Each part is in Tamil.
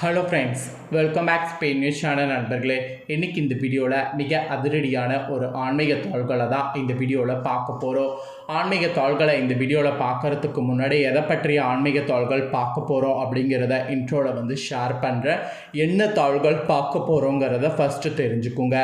Hello friends welcome back Spain news channel நண்பர்களே. இன்றைக்கி இந்த வீடியோவில் மிக அதிரடியான ஒரு ஆன்மீக தாள்களை தான் இந்த வீடியோவில் பார்க்க போகிறோம் ஆன்மீக தாள்களை இந்த வீடியோவில் பார்க்கறதுக்கு முன்னாடி எதை பற்றிய ஆன்மீக தாள்கள் பார்க்க போகிறோம் அப்படிங்கிறத இன்ட்ரோவில் வந்து ஷேர் பண்ணுறேன் என்ன தாள்கள் பார்க்க போகிறோங்கிறத ஃபஸ்ட்டு தெரிஞ்சுக்குங்க.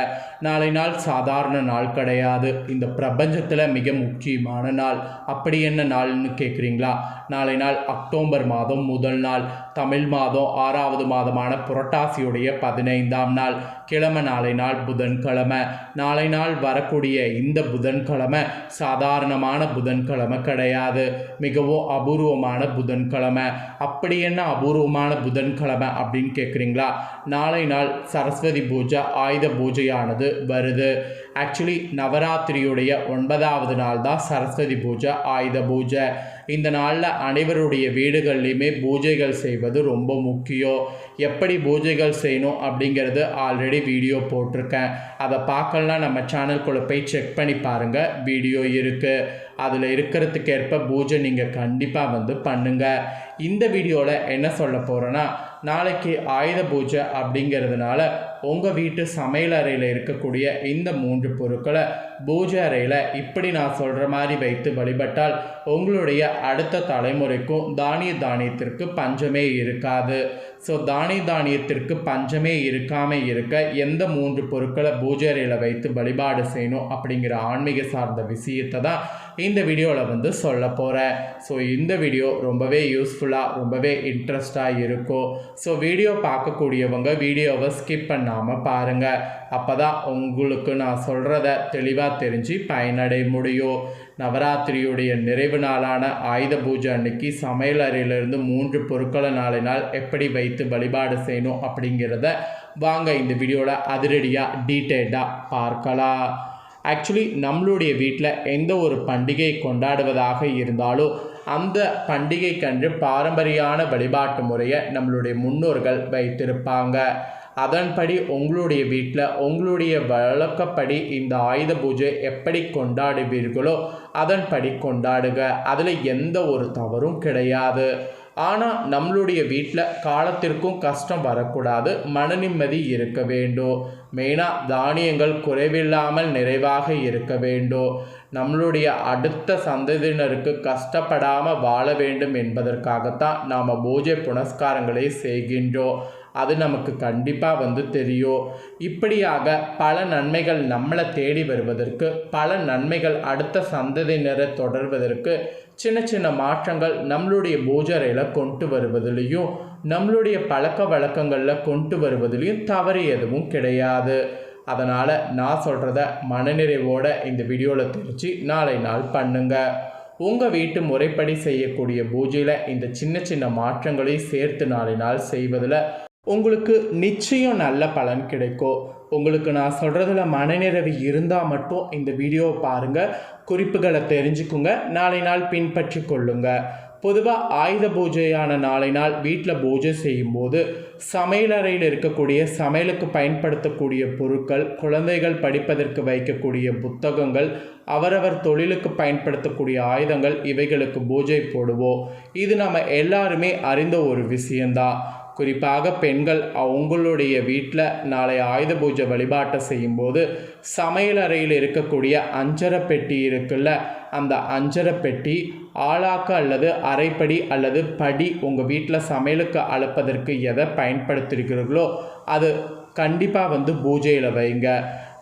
நாளை நாள் சாதாரண நாள் கிடையாது. இந்த பிரபஞ்சத்தில் மிக முக்கியமான நாள். அப்படி என்ன நாள்னு கேட்குறீங்களா நாளை நாள் அக்டோபர் மாதம் முதல் நாள். தமிழ் மாதம் ஆறாவது மாதமான புரட்டாசியுடைய பதினைந்தாம் நாள். கிழமை நாளை நாள் புதன்கிழமை. நாளை நாள் வரக்கூடிய இந்த புதன்கிழமை சாதாரணமான புதன்கிழமை கிடையாது. மிகவும் அபூர்வமான புதன்கிழமை. அப்படி என்ன அபூர்வமான புதன்கிழமை அப்படின்னு கேட்குறீங்களா? நாளை நாள் சரஸ்வதி பூஜை ஆயுத பூஜையானது வருது. ஆக்சுவலி நவராத்திரியுடைய ஒன்பதாவது நாள் தான் சரஸ்வதி பூஜை ஆயுத பூஜை. இந்த நாளில் அனைவருடைய வீடுகள்லையுமே பூஜைகள் செய்வது ரொம்ப முக்கியம். எப்படி பூஜைகள் செய்யணும் அப்படிங்கிறது ஆல்ரெடி வீடியோ போட்டிருக்கேன். அதை பார்க்கலாம் நம்ம சேனல்குள்ளே போய் செக் பண்ணி பாருங்கள் வீடியோ இருக்குது அதில் இருக்கிறதுக்கேற்ப பூஜை நீங்கள் கண்டிப்பாக வந்து பண்ணுங்கள் இந்த வீடியோவில் என்ன சொல்ல போகிறேன்னா நாளைக்கு ஆயுத பூஜை அப்படிங்கிறதுனால உங்கள் வீட்டு சமையல் அறையில் இருக்கக்கூடிய இந்த மூன்று பொருட்களை பூஜை அறையில் இப்படி நான் சொல்கிற மாதிரி வைத்து வழிபட்டால் உங்களுடைய அடுத்த தலைமுறைக்கும் தானிய தானியத்திற்கு பஞ்சமே இருக்காது. ஸோ தானிய தானியத்திற்கு பஞ்சமே இருக்காமல் இருக்க எந்த மூன்று பொருட்களை பூஜை அறையில் வைத்து வழிபாடு செய்யணும் அப்படிங்கிற ஆன்மீக சார்ந்த விஷயத்தை தான் இந்த வீடியோவில் வந்து சொல்ல போகிறேன் ஸோ இந்த வீடியோ ரொம்பவே யூஸ்ஃபுல்லாக ரொம்பவே இன்ட்ரெஸ்டாக இருக்கும் ஸோ வீடியோ பார்க்கக்கூடியவங்க வீடியோவை ஸ்கிப் பண்ணாமல் பாருங்கள் அப்போ தான் உங்களுக்கு நான் சொல்கிறத தெளிவாக தெரிஞ்சு பயனடைய முடியும். நவராத்திரியுடைய நிறைவு நாளான ஆயுத பூஜை அன்னைக்கு சமையல் அறையிலிருந்து மூன்று பொருட்களை நாளை நாள் எப்படி வைத்து வழிபாடு செய்யணும் அப்படிங்கிறத வாங்க இந்த வீடியோவில் அதிரடியாக டீட்டெயில்டாக பார்க்கலாம். ஆக்சுவலி நம்மளுடைய வீட்டில் எந்த ஒரு பண்டிகை கொண்டாடுவதாக இருந்தாலும் அந்த பண்டிகை கன்று பாரம்பரியான வழிபாட்டு முறையை நம்மளுடைய முன்னோர்கள் வைத்திருப்பாங்க. அதன்படி உங்களுடைய வீட்டில் உங்களுடைய வழக்கப்படி இந்த ஆயுத பூஜை எப்படி கொண்டாடுவீர்களோ அதன்படி கொண்டாடுக அதில் எந்த ஒரு தவறும் கிடையாது. ஆனால் நம்மளுடைய வீட்டில் காலத்திற்கும் கஷ்டம் வரக்கூடாது. மன நிம்மதி இருக்க வேண்டும். மெயினாக தானியங்கள் குறைவில்லாமல் நிறைவாக இருக்க வேண்டும். நம்மளுடைய அடுத்த சந்ததியினருக்கு கஷ்டப்படாமல் வாழ வேண்டும் என்பதற்காகத்தான் நாம் பூஜை புனஸ்காரங்களை செய்கின்றோம். அது நமக்கு கண்டிப்பாக வந்து தெரியும். இப்படியாக பல நன்மைகள் நம்மளை தேடி வருவதற்கு பல நன்மைகள் அடுத்த சந்ததியினரை தொடர்வதற்கு சின்ன சின்ன மாற்றங்கள் நம்மளுடைய பூஜரையில் கொண்டு வருவதிலையும் நம்மளுடைய பழக்க வழக்கங்களில் கொண்டு வருவதிலையும் தவறு எதுவும் கிடையாது. அதனால் நான் சொல்கிறத மனநிறைவோடு இந்த வீடியோவில் தெரிஞ்சு நாளை நாள் பண்ணுங்கள் உங்கள் வீட்டு முறைப்படி செய்யக்கூடிய பூஜையில் இந்த சின்ன சின்ன மாற்றங்களை சேர்த்து நாளை நாள் செய்வதில் உங்களுக்கு நிச்சயம் நல்ல பலன் கிடைக்கும் உங்களுக்கு நான் சொல்கிறதுல மனநிறைவு இருந்தால் மட்டும் இந்த வீடியோவை பாருங்கள் குறிப்புகளை தெரிஞ்சுக்குங்க. நாளை நாள் பின்பற்றி கொள்ளுங்க. பொதுவாக ஆயுத பூஜையான நாளை நாள் வீட்டில் பூஜை செய்யும்போது சமையலறையில் இருக்கக்கூடிய சமையலுக்கு பயன்படுத்தக்கூடிய பொருட்கள் குழந்தைகள் படிப்பதற்கு வைக்கக்கூடிய புத்தகங்கள் அவரவர் தொழிலுக்கு பயன்படுத்தக்கூடிய ஆயுதங்கள் இவைகளுக்கு பூஜை போடுவோம். இது நம்ம எல்லாருமே அறிந்த ஒரு விஷயந்தான் குறிப்பாக பெண்கள் அவங்களுடைய வீட்டில் நாளை ஆயுத பூஜை வழிபாட்டை செய்யும்போது சமையல் அறையில் இருக்கக்கூடிய அஞ்சரை பெட்டி இருக்குல்ல அந்த அஞ்சரை பெட்டி ஆளாக்க அல்லது அரைப்படி அல்லது படி உங்கள் வீட்டில் சமையலுக்கு அளப்பதற்கு எதை பயன்படுத்திருக்கிறீர்களோ அது கண்டிப்பாக வந்து பூஜையில் வைங்க.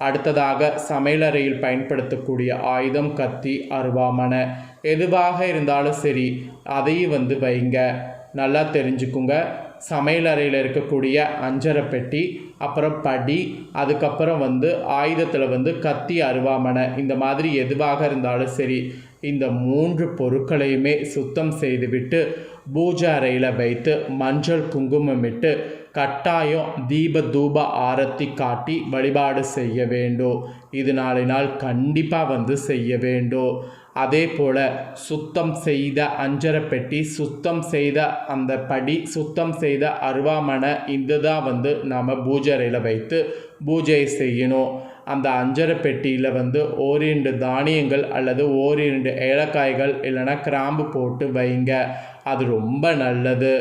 அடுத்ததாக சமையலறையில் பயன்படுத்தக்கூடிய ஆயுதம் கத்தி அருவாமனை எதுவாக இருந்தாலும் சரி அதையும் வந்து வைங்க. நல்லா தெரிஞ்சுக்குங்க. சமையல் அறையில் இருக்கக்கூடிய அஞ்சரை பெட்டி அப்புறம் படி அதுக்கப்புறம் வந்து ஆயுதத்தில் வந்து கத்தி அருவாமனை இந்த மாதிரி எதுவாக இருந்தாலும் சரி இந்த மூன்று பொருட்களையுமே சுத்தம் செய்துவிட்டு பூஜை அறையில் வைத்து மஞ்சள் குங்குமமிட்டு கட்டாயம் தீப தூப ஆரத்தி காட்டி வழிபாடு செய்ய வேண்டும். இது நாளை நாள் கண்டிப்பாக வந்து செய்ய வேண்டும். அதே போல் சுத்தம் செய்த அஞ்சரை பெட்டி சுத்தம் செய்த அந்த படி சுத்தம் செய்த அருவாமனை இதுதான் வந்து நாம் பூஜரையில் வைத்து பூஜை செய்யணும். அந்த அஞ்சரை பெட்டியில் வந்து ஓரிரண்டு தானியங்கள் அல்லது ஓரிரண்டு ஏலக்காய்கள் இல்லைன்னா கிராம்பு போட்டு வைங்க. அது ரொம்ப நல்லது.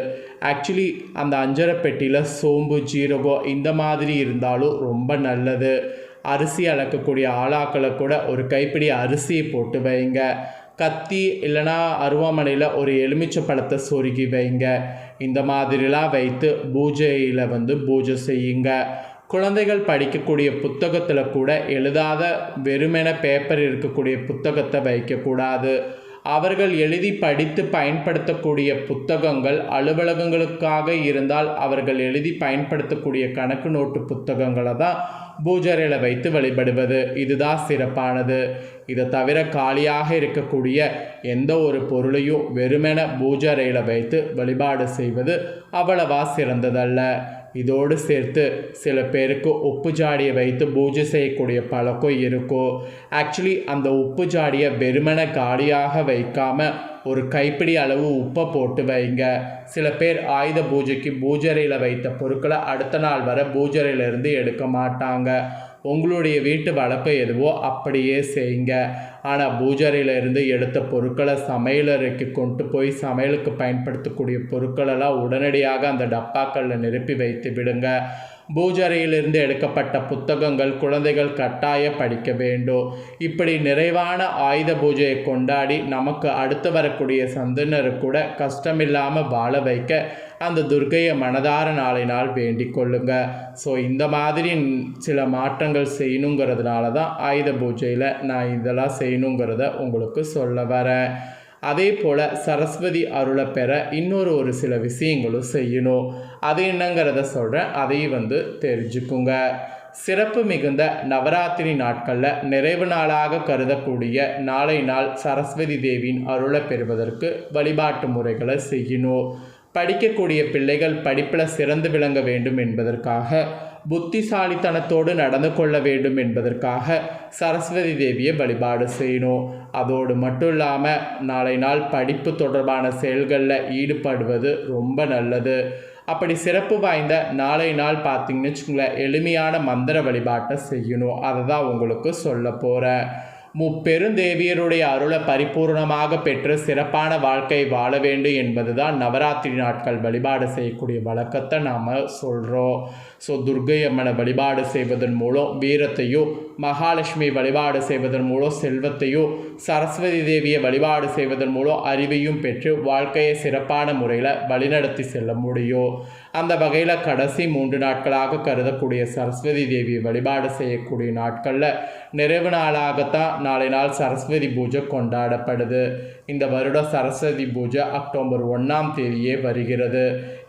ஆக்சுவலி அந்த அஞ்சரை பெட்டியில் சோம்பு ஜீரகம் இந்த மாதிரி இருந்தாலும் ரொம்ப நல்லது. அரிசி அளக்கக்கூடிய ஆளாக்களை கூட ஒரு கைப்பிடி அரிசியை போட்டு வைங்க. கத்தி இல்லைனா அருவாமனையில் ஒரு எலுமிச்சை பழத்தை சொருகி வைங்க. இந்த மாதிரிலாம் வைத்து பூஜையில் வந்து பூஜை செய்யுங்க. குழந்தைகள் படிக்கக்கூடிய புத்தகத்தில் கூட எழுதாத வெறுமென பேப்பர் இருக்கக்கூடிய புத்தகத்தை வைக்கக்கூடாது. அவர்கள் எழுதி படித்து பயன்படுத்தக்கூடிய புத்தகங்கள் அலுவலகங்களுக்காக இருந்தால் அவர்கள் எழுதி பயன்படுத்தக்கூடிய கணக்கு நோட்டு புத்தகங்களை தான் பூஜரையில் வைத்து வழிபடுவது. இதுதான் சிறப்பானது. இதை தவிர காலியாக இருக்கக்கூடிய எந்த ஒரு பொருளையும் வெறுமென பூஜரையில் வைத்து வழிபாடு செய்வது அவ்வளவா சிறந்ததல்ல. இதோடு சேர்த்து சில பேருக்கு உப்பு ஜாடியை வைத்து பூஜை செய்யக்கூடிய பழக்கம் இருக்கும் ஆக்சுவலி அந்த உப்பு ஜாடியை வெறுமன காலியாக வைக்காம ஒரு கைப்பிடி அளவு உப்பை போட்டு வைங்க. சில பேர் ஆயுத பூஜைக்கு பூஜரையில் வைத்த பொருட்களை அடுத்த நாள் வர பூஜரையிலிருந்து எடுக்க மாட்டாங்க. உங்களுடைய வீட்டு வளர்ப்பு எதுவோ அப்படியே செய்யுங்க. ஆனால் பூஜாரியிலிருந்து எடுத்த பொருட்களை சமையலறைக்கு கொண்டு போய் சமையலுக்கு பயன்படுத்தக்கூடிய பொருட்களெல்லாம் உடனடியாக அந்த டப்பாக்களில் நிரப்பி வைத்து விடுங்க. பூஜரையிலிருந்து எடுக்கப்பட்ட புத்தகங்கள் குழந்தைகள் கட்டாய படிக்க வேண்டும். இப்படி நிறைவான ஆயுத பூஜையை கொண்டாடி நமக்கு அடுத்து வரக்கூடிய சந்தனர் கூட கஷ்டமில்லாமல் வாழ வைக்க அந்த துர்க்கையை மனதார நாளை நாள் வேண்டிக் கொள்ளுங்க. ஸோ இந்த மாதிரி சில மாற்றங்கள் செய்யணுங்கிறதுனால தான் ஆயுத பூஜையில் நான் இதெல்லாம் செய்யணுங்கிறத உங்களுக்கு சொல்ல வரேன். அதே போல் சரஸ்வதி அருளை பெற இன்னொரு ஒரு சில விஷயங்களும் செய்யணும். அது என்னங்கிறத சொல்கிறேன் அதையும் வந்து தெரிஞ்சுக்குங்க. சிறப்பு மிகுந்த நவராத்திரி நாட்களில் நிறைவு நாளாக கருதக்கூடிய நாளை நாள் சரஸ்வதி தேவியின் அருளை பெறுவதற்கு வழிபாட்டு முறைகளை செய்யணும். படிக்கக்கூடிய பிள்ளைகள் படிப்பில் சிறந்து விளங்க வேண்டும் என்பதற்காக புத்திசாலித்தனத்தோடு நடந்து கொள்ள வேண்டும் என்பதற்காக சரஸ்வதி தேவியை வழிபாடு செய்யணும். அதோடு மட்டும் இல்லாமல் நாளை நாள் படிப்பு தொடர்பான செயல்களில் ஈடுபடுவது ரொம்ப நல்லது. அப்படி சிறப்பு வாய்ந்த நாளை நாள் பார்த்தீங்கன்னு வச்சுக்கோங்களேன் எளிமையான மந்திர வழிபாட்டை செய்யணும். அதை தான் உங்களுக்கு சொல்ல போகிறேன் முப்பெருந்தேவியருடைய அருளை பரிபூர்ணமாக பெற்று சிறப்பான வாழ்க்கை வாழ வேண்டும் என்பதுதான் நவராத்திரி நாட்கள் வழிபாடு செய்யக்கூடிய வழக்கத்தை நாம் சொல்கிறோம் ஸோ துர்கை அம்மனை வழிபாடு செய்வதன் மூலம் வீரத்தையும் மகாலட்சுமி வழிபாடு செய்வதன் மூலம் செல்வத்தையும் சரஸ்வதி தேவியை வழிபாடு செய்வதன் மூலம் அறிவையும் பெற்று வாழ்க்கையை சிறப்பான முறையில் வழிநடத்தி செல்ல முடியும். அந்த வகையில் கடைசி மூன்று நாட்களாக கருதக்கூடிய சரஸ்வதி தேவியை வழிபாடு செய்யக்கூடிய நாட்களில் நிறைவு நாளாகத்தான் நாளை நாள் சரஸ்வதி பூஜை கொண்டாடப்படுது. இந்த வருடம் சரஸ்வதி பூஜை அக்டோபர் ஒன்றாம் தேதியே வருகிறது.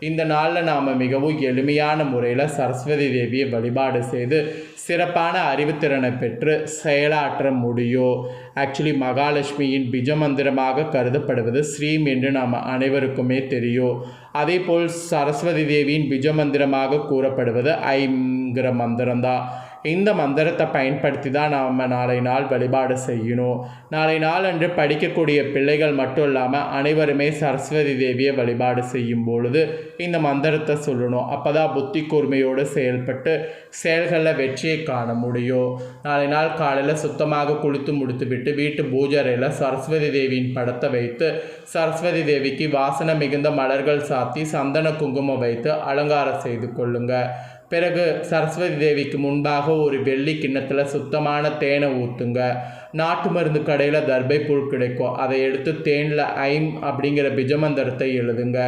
இந்த நாளில் நாம் மிகவும் எளிமையான முறையில் சரஸ்வதி தேவியை வழிபாடு செய்து சிறப்பான அறிவுத்திறனை பெற்று செயலாற்ற முடியும். ஆக்சுவலி மகாலட்சுமியின் பிஜமந்திரமாக கருதப்படுவது ஸ்ரீம் என்று நாம் அனைவருக்குமே தெரியும். அதே போல் சரஸ்வதி தேவியின் பிஜமந்திரமாக கூறப்படுவது ஐங்கிற மந்திரம்தான். இந்த மந்திரத்தை பயன்படுத்தி தான் நாம் நாளை நாள் வழிபாடு செய்யணும். நாளை நாள் அன்று படிக்கக்கூடிய பிள்ளைகள் மட்டும் இல்லாமல் அனைவருமே சரஸ்வதி தேவியை வழிபாடு செய்யும் பொழுது இந்த மந்திரத்தை சொல்லணும். அப்போ தான் புத்தி கூர்மையோடு செயல்பட்டு செயல்களில் வெற்றியை காண முடியும். நாளை நாள் காலையில் சுத்தமாக குளித்து முடித்துவிட்டு வீட்டு பூஜரையில் சரஸ்வதி தேவியின் படத்தை வைத்து சரஸ்வதி தேவிக்கு வாசனை மிகுந்த மலர்கள் சாத்தி சந்தன குங்குமம் வைத்து அலங்காரம் செய்து கொள்ளுங்கள் பிறகு சரஸ்வதி தேவிக்கு முன்பாக ஒரு வெள்ளி கிண்ணத்தில் சுத்தமான தேனை ஊற்றுங்க நாட்டு மருந்து கடையில் தர்பை புல் கிடைக்கும். அதை எடுத்து தேனில் ஐம் அப்படிங்கிற பிஜமந்திரத்தை எழுதுங்க.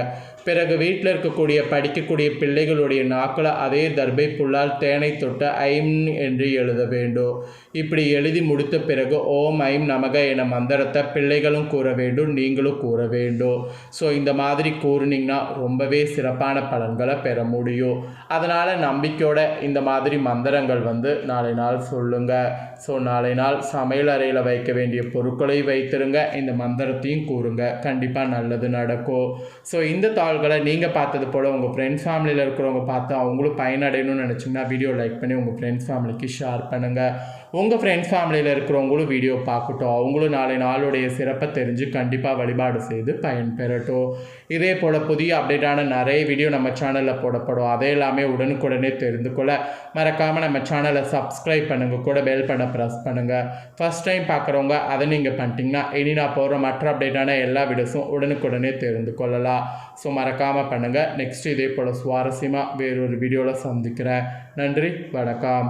பிறகு வீட்டில் இருக்கக்கூடிய படிக்கக்கூடிய பிள்ளைகளுடைய நாக்களை அதே தர்பை புல்லால் தேனை தொட்ட ஐம் என்று எழுத வேண்டும். இப்படி எழுதி முடித்த பிறகு ஓம் ஐம் நமக என மந்திரத்தை பிள்ளைகளும் கூற வேண்டும் நீங்களும் கூற வேண்டும். ஸோ இந்த மாதிரி கூறுனீங்கன்னா ரொம்பவே சிறப்பான பலன்களை பெற முடியும். அதனால் நம்பிக்கையோட இந்த மாதிரி மந்திரங்கள் வந்து நாளை நாள் சொல்லுங்கள் ஸோ நாளை நாள் சமையல் அறையில் வைக்க வேண்டிய பொருட்களை வைத்திருங்க. இந்த மந்திரத்தையும் கூறுங்க. கண்டிப்பாக நல்லது நடக்கும். ஸோ இந்த தாள்களை நீங்கள் பார்த்தது போல் உங்கள் ஃப்ரெண்ட்ஸ் ஃபேமிலியில் இருக்கிறவங்க பார்த்து அவங்களும் பயனடையணும்னு நினச்சிங்கன்னா வீடியோ லைக் பண்ணி உங்கள் ஃப்ரெண்ட்ஸ் ஃபேமிலிக்கு ஷேர் பண்ணுங்கள் உங்கள் ஃப்ரெண்ட்ஸ் ஃபேமிலியில் இருக்கிறவங்களும் வீடியோ பார்க்கட்டும். அவங்களும் நாளை நாளுடைய சிறப்பை தெரிஞ்சு கண்டிப்பாக வழிபாடு செய்து பயன்பெறட்டும். இதே போல் புதிய அப்டேட்டான நிறைய வீடியோ நம்ம சேனலில் போடப்படும். அதே எல்லாமே உடனுக்குடனே தெரிந்து கொள்ள மறக்காமல் நம்ம சேனலை சப்ஸ்கிரைப் பண்ணுங்கள் கூட பெல் பண்ண ப்ரெஸ் பண்ணுங்கள் ஃபஸ்ட் டைம் பார்க்குறவங்க அதை நீங்கள் பண்ணிட்டீங்கன்னா இனி நான் போகிற மற்ற அப்டேட்டான எல்லா வீடியோஸும் உடனுக்குடனே தெரிந்து கொள்ளலாம். ஸோ மறக்காமல் பண்ணுங்கள் நெக்ஸ்ட் இதே போல் சுவாரஸ்யமாக வேறொரு வீடியோவில் சந்திக்கிறேன். நன்றி வணக்கம்.